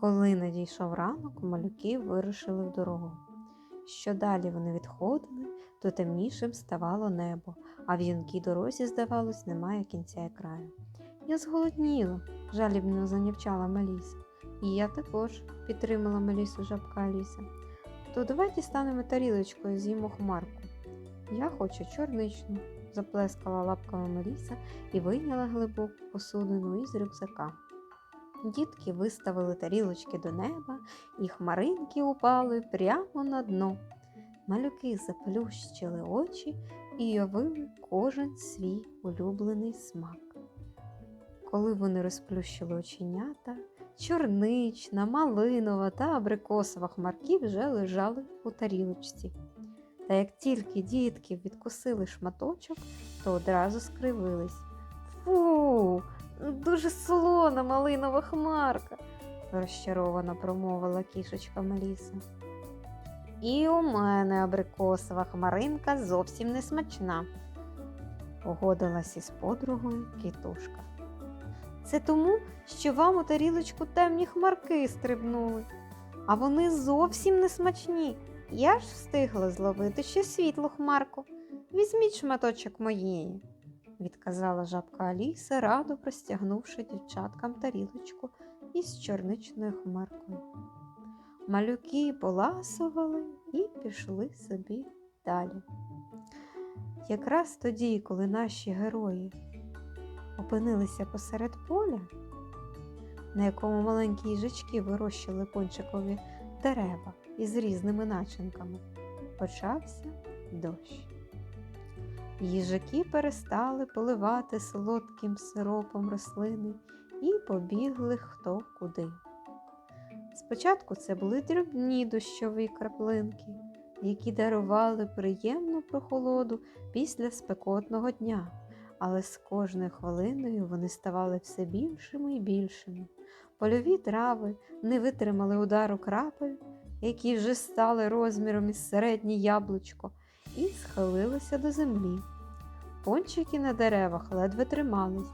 Коли надійшов ранок, малюки вирушили в дорогу. Що далі вони відходили, то темнішим ставало небо, а в юнкій дорозі, здавалось, немає кінця і краю. Я зголодніла, жалібно занявчала Меліса. І я також підтримала Мелісу жабка Аліса. То давайте станемо тарілочкою, з'їмо хмарку. Я хочу чорничну, заплескала лапками Меліса і вийняла глибоку посудину із рюкзака. Дітки виставили тарілочки до неба, і хмаринки упали прямо на дно. Малюки заплющили очі і уявили кожен свій улюблений смак. Коли вони розплющили оченята, чорнична, малинова та абрикосова хмарки вже лежали у тарілочці. Та як тільки дітки відкусили шматочок, то одразу скривились. Фу, дуже солона малинова хмарка, розчаровано промовила кішечка Меліса. І у мене абрикосова хмаринка зовсім не смачна, погодилась із подругою кітушка. Це тому, що вам у тарілочку темні хмарки стрибнули, а вони зовсім не смачні. Я ж встигла зловити ще світлу хмарку. Візьміть шматочок моєї, відказала жабка Аліса, радо простягнувши дівчаткам тарілочку із чорничною хмаркою. Малюки поласували і пішли собі далі. Якраз тоді, коли наші герої опинилися посеред поля, на якому маленькі їжачки вирощили пончикові дерева із різними начинками, почався дощ. Їжаки перестали поливати солодким сиропом рослини і побігли хто куди. Спочатку це були дрібні дощові краплинки, які дарували приємну прохолоду після спекотного дня, але з кожною хвилиною вони ставали все більшими і більшими. Польові трави не витримали удару крапель, які вже стали розміром із середнє яблучко, і схилилися до землі. Пончики на деревах ледве тримались,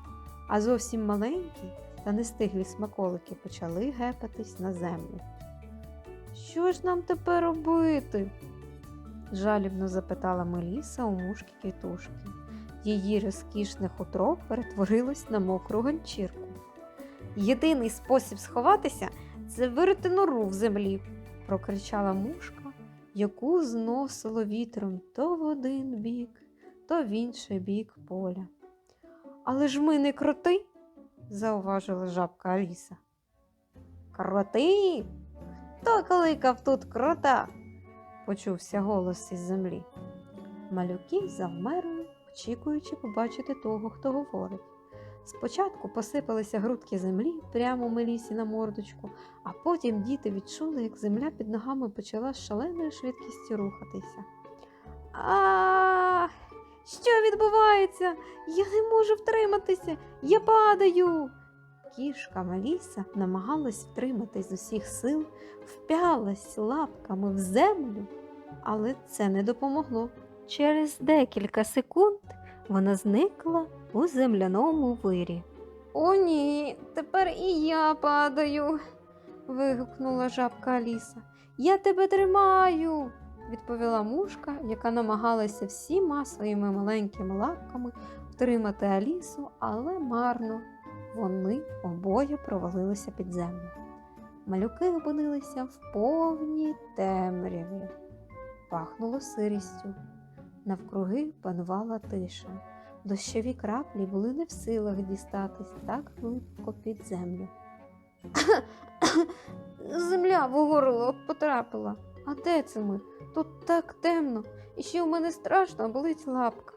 а зовсім маленькі та нестиглі смаколики почали гепатись на землю. Що ж нам тепер робити? жалібно запитала Меліса у мушки квітушки. Її розкішне хутро перетворилось на мокру ганчірку. Єдиний спосіб сховатися це вирити нору в землі, прокричала мушка, яку зносило вітром то в один бік, то в інший бік поля. Але ж ми не кроти, зауважила жабка Аліса. Кроти? Хто кликав тут крота? почувся голос із землі. Малюки завмерли, очікуючи побачити того, хто говорить. Спочатку посипалися грудки землі прямо Мелісі на мордочку, а потім діти відчули, як земля під ногами почала з шаленою швидкістю рухатися. А, що відбувається? Я не можу втриматися, я падаю. Кішка Маліса намагалась втриматись з усіх сил, вп'ялась лапками в землю, але це не допомогло. Через декілька секунд вона зникла у земляному вирі. О, ні, тепер і я падаю. вигукнула жабка Аліса. Я тебе тримаю, відповіла мушка, яка намагалася всіма своїми маленькими лапками втримати Алісу, але марно. Вони обоє провалилися під землю. Малюки опинилися в повній темряві. Пахнуло сирістю. Навкруги панувала тиша. Дощові краплі були не в силах дістатись так глибоко під землю. Земля в горло потрапила. А де це ми? Тут так темно, і ще у мене страшно болить лапка.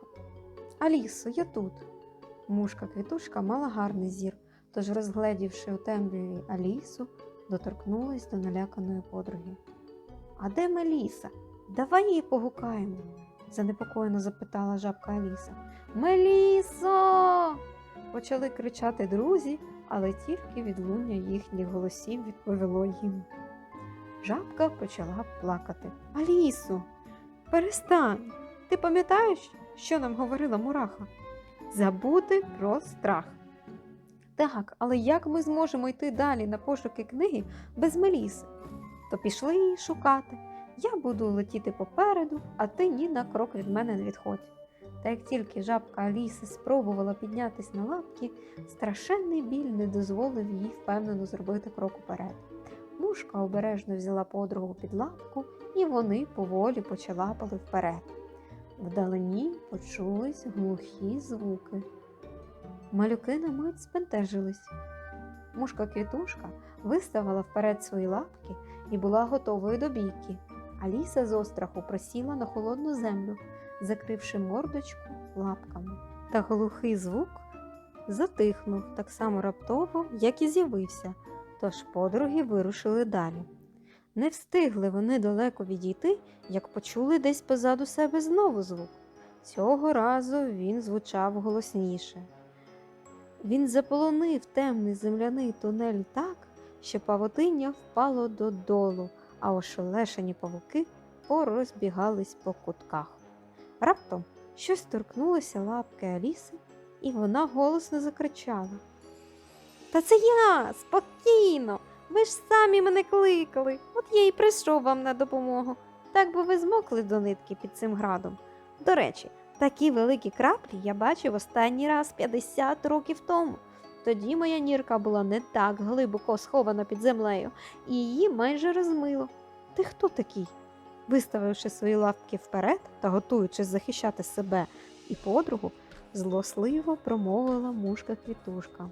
Алісо, я тут. Мушка квітушка мала гарний зір, тож, розгледівши у темряві Алісу, доторкнулась до наляканої подруги. А де Меліса? Давай її погукаємо, занепокоєно запитала жабка Аліса. Мелісо! почали кричати друзі, але тільки відлуння їхніх голосів відповіло їм. Жабка почала плакати. Алісу, перестань! Ти пам'ятаєш, що нам говорила мураха? Забути про страх. Так, але як ми зможемо йти далі на пошуки книги без Меліси? То пішли її шукати. Я буду летіти попереду, а ти ні на крок від мене не відходь. Та як тільки жабка Аліси спробувала піднятись на лапки, страшенний біль не дозволив їй впевнено зробити крок уперед. Мушка обережно взяла подругу під лапку, і вони поволі почалапали вперед. Вдалині почулись глухі звуки. Малюки на мить спентежились. Мушка квітушка виставила вперед свої лапки і була готовою до бійки. Аліса з остраху просіла на холодну землю, закривши мордочку лапками. Та глухий звук затихнув так само раптово, як і з'явився, тож подруги вирушили далі. Не встигли вони далеко відійти, як почули десь позаду себе знову звук. Цього разу він звучав голосніше. Він заполонив темний земляний тунель так, що павутиння впало додолу, а ошелешені павуки порозбігались по кутках. Раптом щось торкнулося лапки Аліси, і вона голосно закричала. Та це я! Спокійно! Ви ж самі мене кликали. От я й прийшов вам на допомогу. Так би ви змокли до нитки під цим градом. До речі, такі великі краплі я бачив останній раз 50 років тому. Тоді моя нірка була не так глибоко схована під землею, і її майже розмило. Ти хто такий? Виставивши свої лапки вперед та готуючись захищати себе і подругу, злосливо промовила мушка квітушка.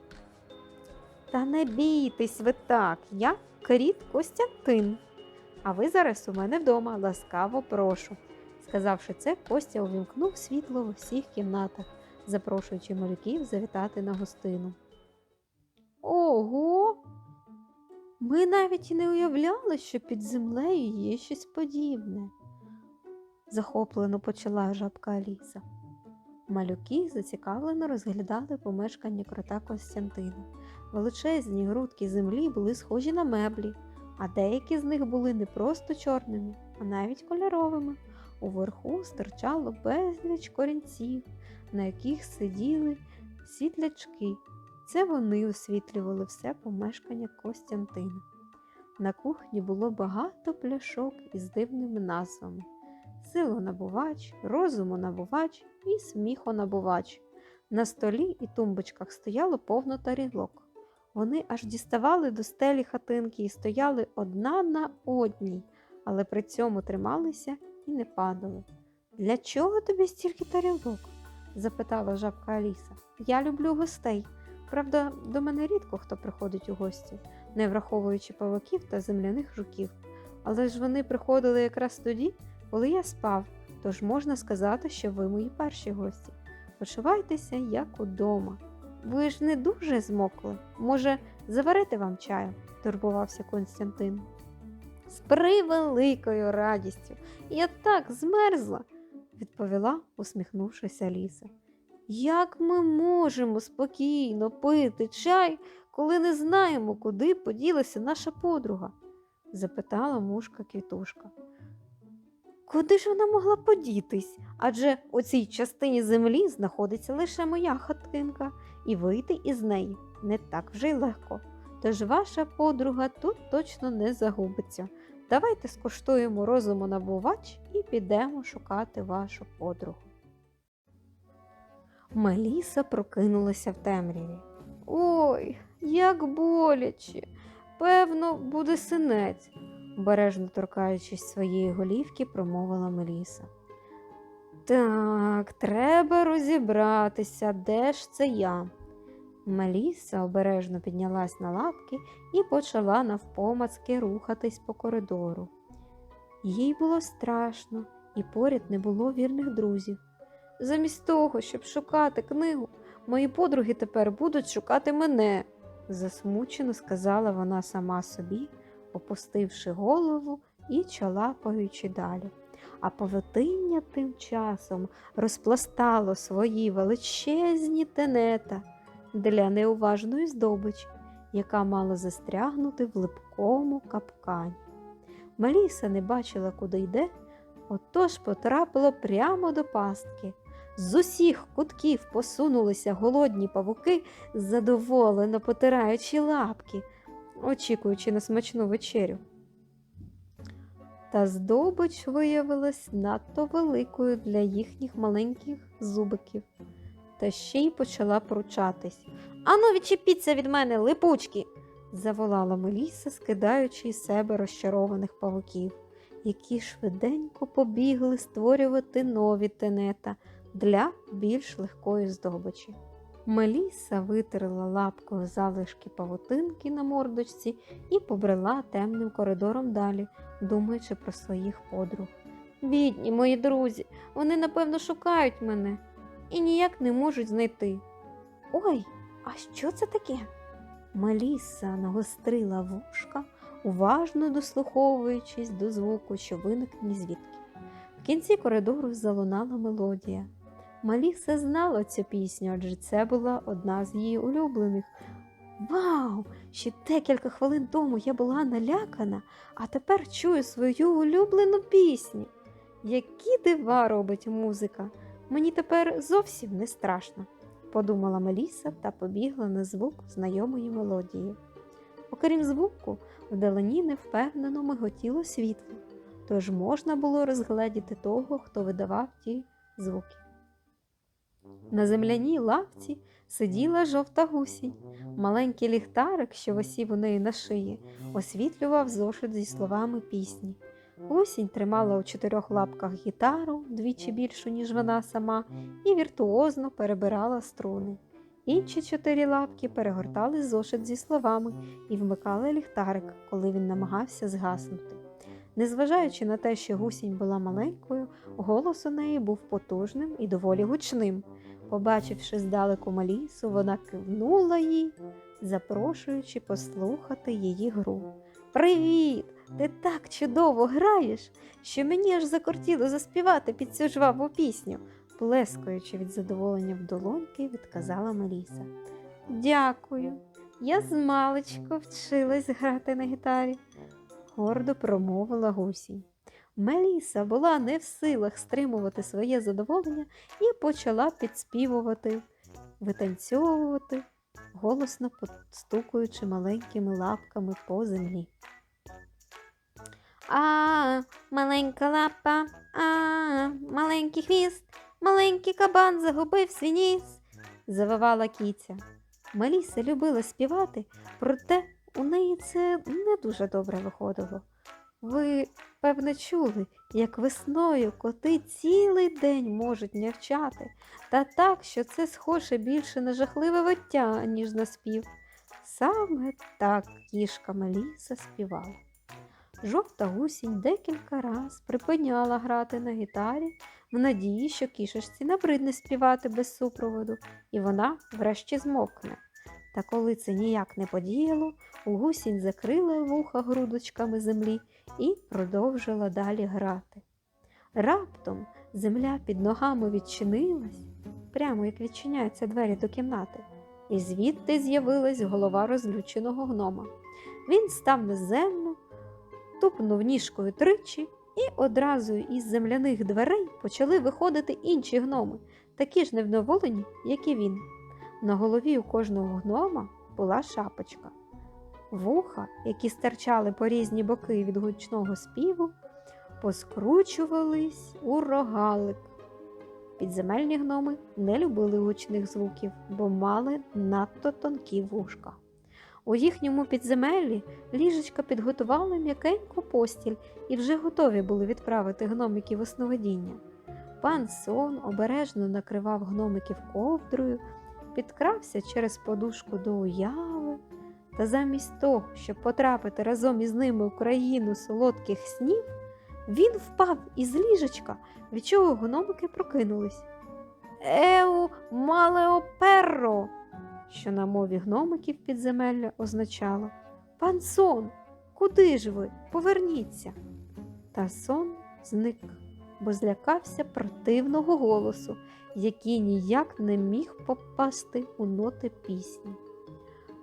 Та не бійтесь ви так, я кріт Костянтин. А ви зараз у мене вдома, ласкаво прошу. Сказавши це, Костя увімкнув світло в усіх кімнатах, запрошуючи малюків завітати на гостину. Ого! Ми навіть і не уявляли, що під землею є щось подібне, захоплено почала жабка Аліса. Малюки зацікавлено розглядали помешкання крота Костянтина. Величезні грудки землі були схожі на меблі, а деякі з них були не просто чорними, а навіть кольоровими. Уверху стирчало безліч корінців, на яких сиділи світлячки. Це вони освітлювали все помешкання Костянтина. На кухні було багато пляшок із дивними назвами: силонабувач, розумонабувач і сміхонабувач. На столі і тумбочках стояло повно тарілок. Вони аж діставали до стелі хатинки і стояли одна на одній, але при цьому трималися і не падали. Для чого тобі стільки тарілок? запитала жабка Аліса. Я люблю гостей. Правда, до мене рідко хто приходить у гості, не враховуючи павуків та земляних жуків. Але ж вони приходили якраз тоді, коли я спав, тож можна сказати, що ви мої перші гості. Почувайтеся, як удома. Ви ж не дуже змокли. Може, заварити вам чаю? турбувався Константин. З превеликою радістю. Я так змерзла, відповіла, усміхнувшись Аліса. Як ми можемо спокійно пити чай, коли не знаємо, куди поділася наша подруга? запитала мушка квітушка. Куди ж вона могла подітись? Адже у цій частині землі знаходиться лише моя хатинка, і вийти із неї не так вже й легко. Тож ваша подруга тут точно не загубиться. Давайте скуштуємо розуму набувач і підемо шукати вашу подругу. Меліса прокинулася в темряві. Ой, як боляче. Певно, буде синець, обережно торкаючись своєї голівки, промовила Меліса. Так, треба розібратися, де ж це я. Меліса обережно піднялась на лапки і почала навпомацки рухатись по коридору. Їй було страшно, і поряд не було вірних друзів. Замість того, щоб шукати книгу, мої подруги тепер будуть шукати мене, засмучено сказала вона сама собі, опустивши голову і чалапаючи далі. А павутиння тим часом розпластало свої величезні тенета для неуважної здобичі, яка мала застрягнути в липкому капкані. Маліса не бачила, куди йде, отож потрапила прямо до пастки. З усіх кутків посунулися голодні павуки, задоволено потираючи лапки, очікуючи на смачну вечерю. Та здобич виявилась надто великою для їхніх маленьких зубиків, та ще й почала пручатись. Ану, відчепіться від мене, липучки! заволала Меліса, скидаючи із себе розчарованих павуків, які швиденько побігли створювати нові тенета для більш легкої здобичі. Меліса витерла лапкою залишки павутинки на мордочці і побрела темним коридором далі, думаючи про своїх подруг. Бідні мої друзі, вони напевно шукають мене і ніяк не можуть знайти. Ой, а що це таке? Меліса нагострила вушка, уважно дослуховуючись до звуку, що виник ні звідки. В кінці коридору залунала мелодія. Маліса знала цю пісню, адже це була одна з її улюблених. Вау! Ще декілька хвилин тому я була налякана, а тепер чую свою улюблену пісню. Які дива робить музика! Мені тепер зовсім не страшно, подумала Меліса та побігла на звук знайомої мелодії. Окрім звуку, вдалині невпевнено миготіло світло, тож можна було розгледіти того, хто видавав ті звуки. На земляній лавці сиділа жовта гусінь. Маленький ліхтарик, що висів у неї на шиї, освітлював зошит зі словами пісні. Гусінь тримала у чотирьох лапках гітару, двічі більшу, ніж вона сама, і віртуозно перебирала струни. Інші чотири лапки перегортали зошит зі словами і вмикали ліхтарик, коли він намагався згаснути. Незважаючи на те, що гусінь була маленькою, голос у неї був потужним і доволі гучним. Побачивши здалеку Малісу, вона кивнула їй, запрошуючи послухати її гру. Привіт! Ти так чудово граєш, що мені аж закортіло заспівати під цю жваву пісню, плескаючи від задоволення в долоньки, відказала Маліса. Дякую, я змалечко вчилась грати на гітарі, гордо промовила гусінь. Меліса була не в силах стримувати своє задоволення і почала підспівувати, витанцьовувати, голосно постукуючи маленькими лапками по землі. А, маленька лапа, а, маленький хвіст, маленький кабан загубив свій ніс, завивала кіця. Меліса любила співати, проте у неї це не дуже добре виходило. Ви, певне, чули, як весною коти цілий день можуть нявчати, та так, що це схоже більше на жахливе виття, ніж на спів. Саме так кішка Меліса співала. Жовта гусінь декілька раз припиняла грати на гітарі в надії, що кішечці набридне співати без супроводу, і вона врешті змовкне. Та коли це ніяк не подіяло, гусінь закрила вуха грудочками землі і продовжила далі грати. Раптом земля під ногами відчинилась, прямо як відчиняються двері до кімнати, і звідти з'явилась голова розлюченого гнома. Він став на землю, тупнув ніжкою тричі, і одразу із земляних дверей почали виходити інші гноми, такі ж невдоволені, як і він. На голові у кожного гнома була шапочка. Вуха, які стирчали по різні боки від гучного співу, поскручувались у рогалик. Підземельні гноми не любили гучних звуків, бо мали надто тонкі вушка. У їхньому підземеллі ліжечка підготували м'якеньку постіль і вже готові були відправити гномиків у сновидіння. Пан сон обережно накривав гномиків ковдрою, підкрався через подушку до уяви, та замість того, щоб потрапити разом із ними у країну солодких снів, він впав із ліжечка, від чого гномики прокинулись. Еу, малеоперро! що на мові гномиків підземелля означало Пан сон, куди ж ви? Поверніться. Та сон зник, бо злякався противного голосу, який ніяк не міг попасти у ноти пісні.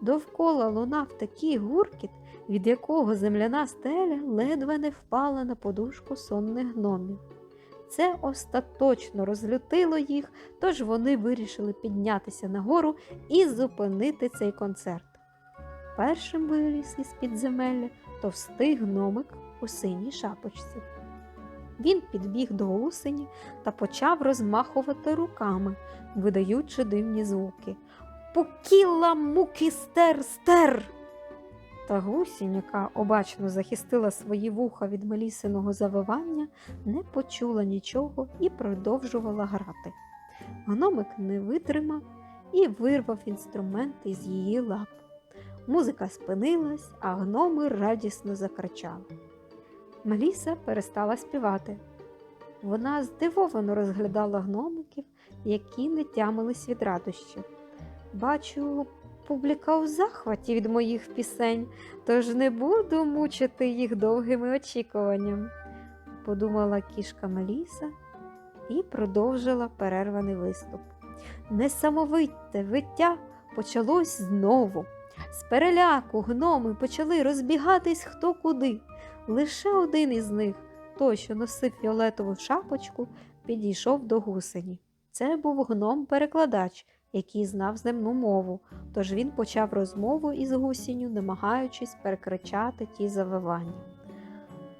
Довкола лунав такий гуркіт, від якого земляна стеля ледве не впала на подушку сонних гномів. Це остаточно розлютило їх, тож вони вирішили піднятися нагору і зупинити цей концерт. Першим виліз із підземелля товстий гномик у синій шапочці. Він підбіг до гусені та почав розмахувати руками, видаючи дивні звуки. Пукіла муки стер стер. Та гусінь, яка обачно захистила свої вуха від мелісиного завивання, не почула нічого і продовжувала грати. Гномик не витримав і вирвав інструмент із її лап. Музика спинилась, а гноми радісно закричали. Меліса перестала співати. Вона здивовано розглядала гномиків, які не тямились від радощів. Бачу, публіка у захваті від моїх пісень, тож не буду мучити їх довгими очікуванням, подумала кішка Меліса і продовжила перерваний виступ. Несамовите виття почалось знову. З переляку гноми почали розбігатись хто куди. Лише один із них, той, що носив фіолетову шапочку, підійшов до гусені. Це був гном-перекладач, який знав земну мову, тож він почав розмову із гусінню, намагаючись перекричати ті завивання.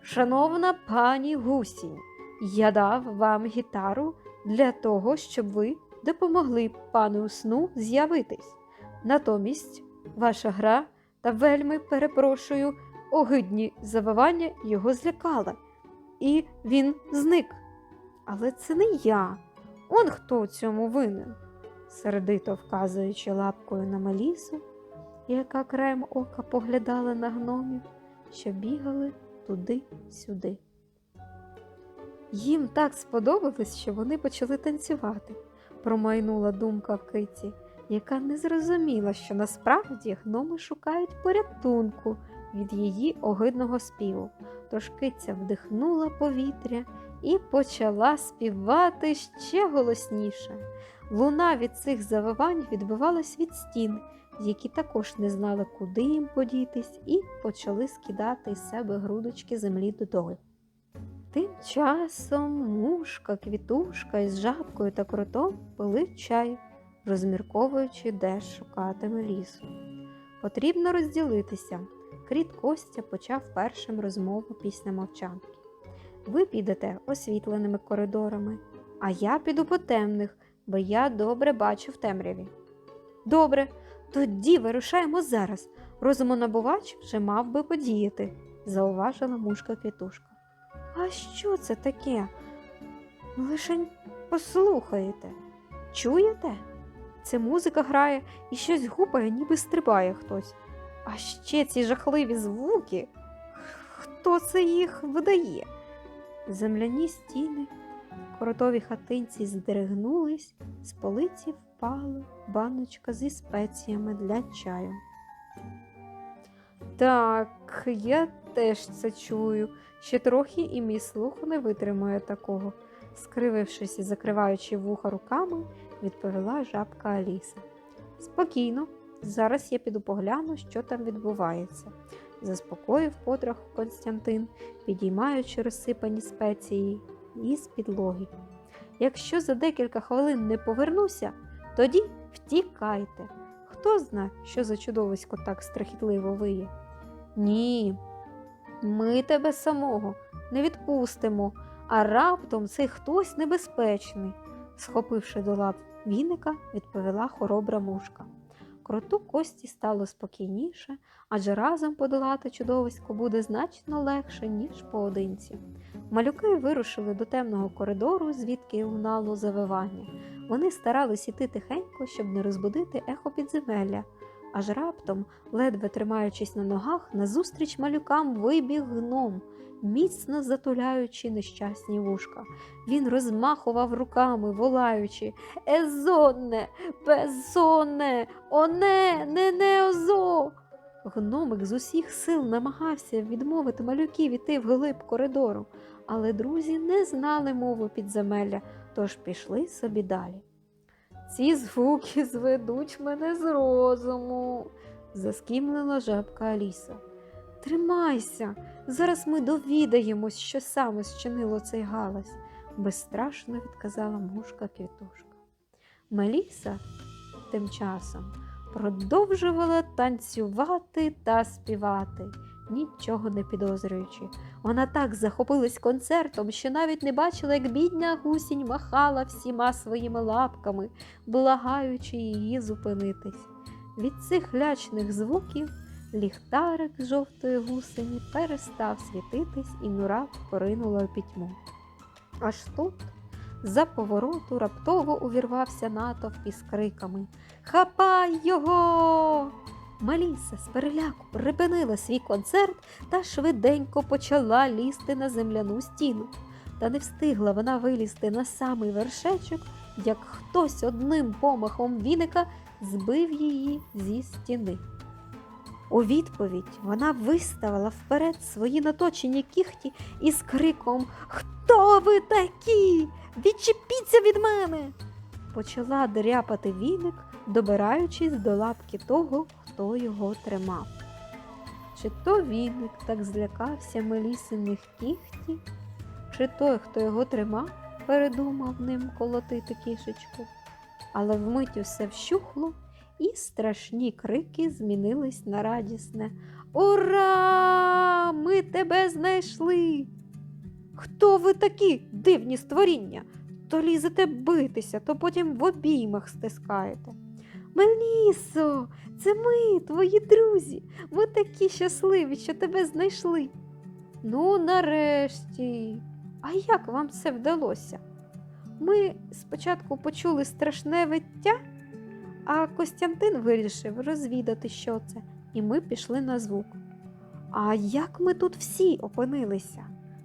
Шановна пані гусінь, я дав вам гітару для того, щоб ви допомогли пану сну з'явитись. Натомість ваша гра та вельми перепрошую, огидні завивання його злякали, і він зник. Але це не я. Он хто у цьому винен, сердито вказуючи лапкою на Мелісу, яка краєм ока поглядала на гномів, що бігали туди-сюди. Їм так сподобалось, що вони почали танцювати, промайнула думка в киті, яка не зрозуміла, що насправді гноми шукають порятунку від її огидного співу. Тож вдихнула повітря і почала співати ще голосніше. Луна від цих завивань відбивалась від стін, які також не знали, куди їм подітись, і почали скидати із себе грудочки землі додолу. Тим часом мушка, квітушка із жабкою та кротом пили чай, розмірковуючи, де шукатиме лісу. Потрібно розділитися. Кріт Костя почав першим розмову після мовчанки. Ви підете освітленими коридорами, а я піду по темних, бо я добре бачу в темряві. Добре, тоді вирушаємо зараз. Розумонабувач вже мав би подіяти, зауважила мушка квітушка. А що це таке? Лишень послухаєте. Чуєте? Це музика грає і щось гупає, ніби стрибає хтось. А ще ці жахливі звуки. Хто це їх видає? Земляні стіни, коротові хатинці здригнулись, з полиці впала баночка зі спеціями для чаю. Так, я теж це чую. Ще трохи і мій слух не витримує такого, скривившись і закриваючи вуха руками, відповіла жабка Аліса. Спокійно, зараз я піду погляну, що там відбувається, заспокоїв потроху Константин, підіймаючи розсипані спеції із підлоги. Якщо за декілька хвилин не повернуся, тоді втікайте. Хто зна, що за чудовисько так страхітливо виє? Ні, ми тебе самого не відпустимо, а раптом цей хтось небезпечний, схопивши до лап віника, відповіла хоробра мушка. Кроту Кості стало спокійніше, адже разом подолати чудовисько буде значно легше, ніж поодинці. Малюки вирушили до темного коридору, звідки лунало завивання. Вони старались іти тихенько, щоб не розбудити ехо підземелля. Аж раптом, ледве тримаючись на ногах, назустріч малюкам вибіг гном, міцно затуляючи нещасні вушка. Він розмахував руками, волаючи Езонне, безонне, оне, не не озо. Гномик з усіх сил намагався відмовити малюків іти вглиб коридору, але друзі не знали мови підземелля, тож пішли собі далі. Ці звуки зведуть мене з розуму, заскімлила жабка Аліса. Тримайся, зараз ми довідаємось, що саме зчинило цей галас. безстрашно відказала мушка квітушка. Меліса тим часом продовжувала танцювати та співати, нічого не підозрюючи. Вона так захопилась концертом, що навіть не бачила, як бідня гусінь махала всіма своїми лапками, благаючи її зупинитись. Від цих лячних звуків ліхтарик з жовтої гусені перестав світитись і Нура поринула у пітьму. Аж тут, за повороту, раптово увірвався натовп із криками Хапай його! Маліса з переляку припинила свій концерт та швиденько почала лізти на земляну стіну. Та не встигла вона вилізти на самий вершечок, як хтось одним помахом віника збив її зі стіни. У відповідь вона виставила вперед свої наточені кіхті із криком Хто ви такі? Відчепіться від мене! Почала дряпати віник, добираючись до лапки того, хто його тримав. Чи то віник так злякався Мелісиних кіхті, чи той, хто його тримав, передумав ним колотити кішечку. Але вмить усе вщухло, і страшні крики змінились на радісне Ура! Ми тебе знайшли! Хто ви такі, дивні створіння? То лізете битися, то потім в обіймах стискаєте. Мелісо, це ми, твої друзі. Ми такі щасливі, що тебе знайшли. Ну, нарешті. А як вам це вдалося? Ми спочатку почули страшне виття, а Костянтин вирішив розвідати, що це, і ми пішли на звук. А як ми тут всі опинилися?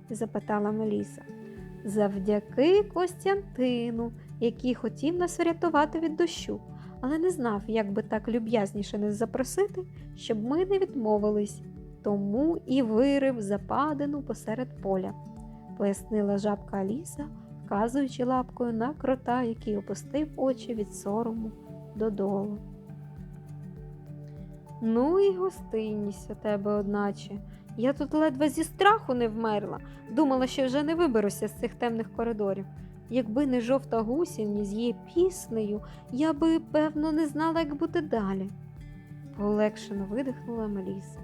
запитала Меліса. Завдяки Костянтину, який хотів нас врятувати від дощу, але не знав, як би так люб'язніше не запросити, щоб ми не відмовились, тому і вирив западину посеред поля, пояснила жабка Аліса, вказуючи лапкою на крота, який опустив очі від сорому додолу. Ну і гостинність у тебе, одначе. Я тут ледве зі страху не вмерла, думала, що вже не виберуся з цих темних коридорів. Якби не жовта гусінь з її піснею, я би, певно, не знала, як бути далі. Полегшено видихнула Меліса.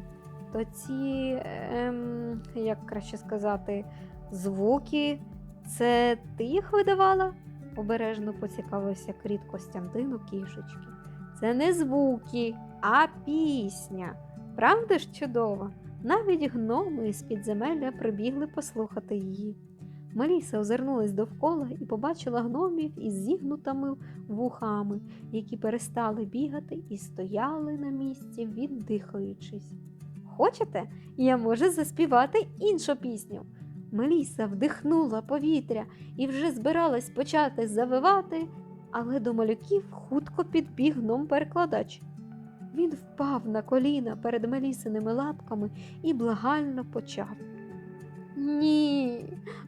То ці, ем, як краще сказати, звуки, це ти їх видавала? Обережно поцікавився кріт Костянтину кішечки. Це не звуки, а пісня. Правда ж чудова? Навіть гноми із підземелля прибігли послухати її. Меліса озирнулась довкола і побачила гномів із зігнутими вухами, які перестали бігати і стояли на місці, віддихаючись. Хочете, я можу заспівати іншу пісню. Меліса вдихнула повітря і вже збиралась почати завивати, але до малюків хутко підбіг гном-перекладач. Він впав на коліна перед Мелісиними лапками і благально почав. Ні,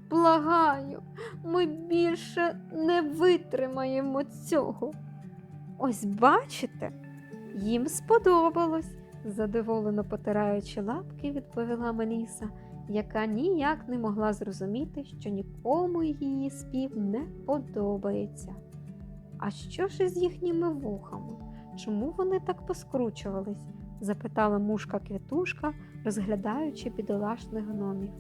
благаю, ми більше не витримаємо цього. Ось бачите, їм сподобалось, задоволено потираючи лапки, відповіла Меліса, яка ніяк не могла зрозуміти, що нікому її спів не подобається. А що ж із їхніми вухами? Чому вони так поскручувались? запитала мушка квітушка, розглядаючи бідолашних гномів.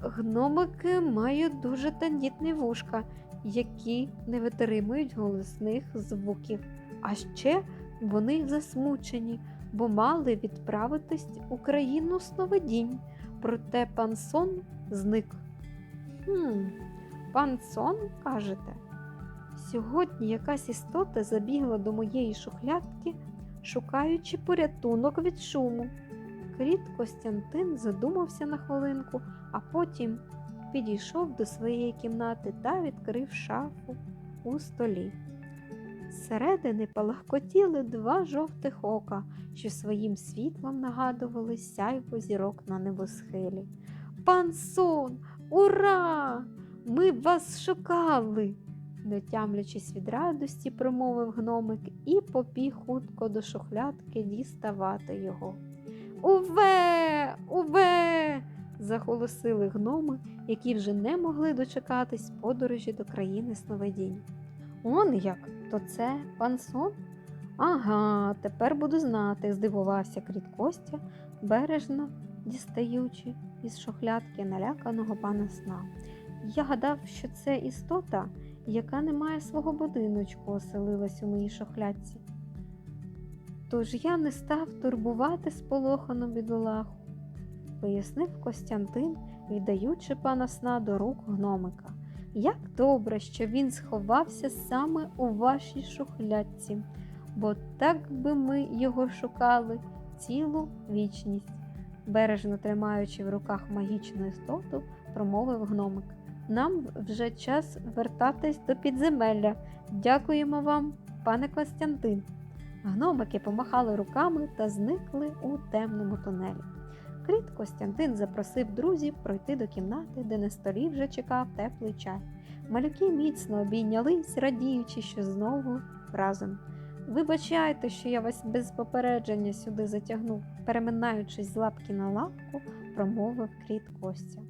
Гномики мають дуже тендітні вушка, які не витримують голосних звуків. А ще вони засмучені, бо мали відправитись у країну сновидінь, проте пан сон зник. Хм, пан сон, кажете? Сьогодні якась істота забігла до моєї шухлядки, шукаючи порятунок від шуму. Кріт Костянтин задумався на хвилинку, а потім підійшов до своєї кімнати та відкрив шафу у столі. Зсередини палахкотіли два жовтих ока, що своїм світлом нагадували сяйво зірок на небосхилі. Пан сон, ура! Ми б вас шукали! не тямлячись від радості, промовив гномик і побіг хутко до шухлядки діставати його. Уве, уве! заголосили гноми, які вже не могли дочекатись подорожі до країни сновидінь. Он як, то це пан сон? Ага, тепер буду знати, здивувався кріт Костя, бережно дістаючи із шухлядки наляканого пана сна. Я гадав, що це істота, яка не має свого будиночку, оселилась у моїй шухлядці. Тож я не став турбувати сполохану бідолаху, пояснив Костянтин, віддаючи пана сна до рук гномика. Як добре, що він сховався саме у вашій шухлядці, бо так би ми його шукали цілу вічність. Бережно тримаючи в руках магічну істоту, промовив гномик. Нам вже час вертатись до підземелля. Дякуємо вам, пане Костянтин. Гномики помахали руками та зникли у темному тунелі. Кріт Костянтин запросив друзів пройти до кімнати, де на столі вже чекав теплий чай. Малюки міцно обійнялись, радіючи, що знову разом. Вибачайте, що я вас без попередження сюди затягнув, переминаючись з лапки на лапку, промовив кріт Костя.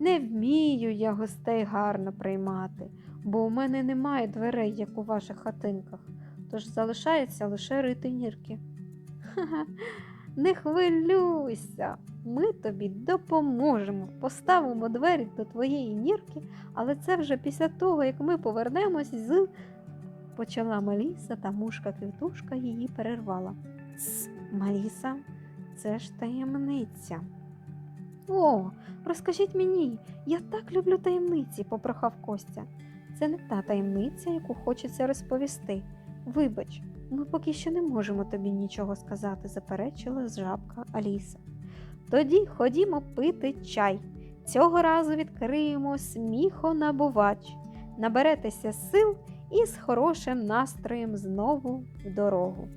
Не вмію я гостей гарно приймати, бо у мене немає дверей, як у ваших хатинках, тож залишається лише рити нірки. Ха-ха, не хвилюйся, ми тобі допоможемо. Поставимо двері до твоєї нірки, але це вже після того, як ми повернемось з. Почала Маліса, та мушка квітушка її перервала. Тс, Маліса, це ж таємниця. О, розкажіть мені, я так люблю таємниці, попрохав Костя. Це не та таємниця, яку хочеться розповісти. Вибач, ми поки що не можемо тобі нічого сказати, заперечила жабка Аліса. Тоді ходімо пити чай. Цього разу відкриємо сміхонабувач. Наберетеся сил і з хорошим настроєм знову в дорогу.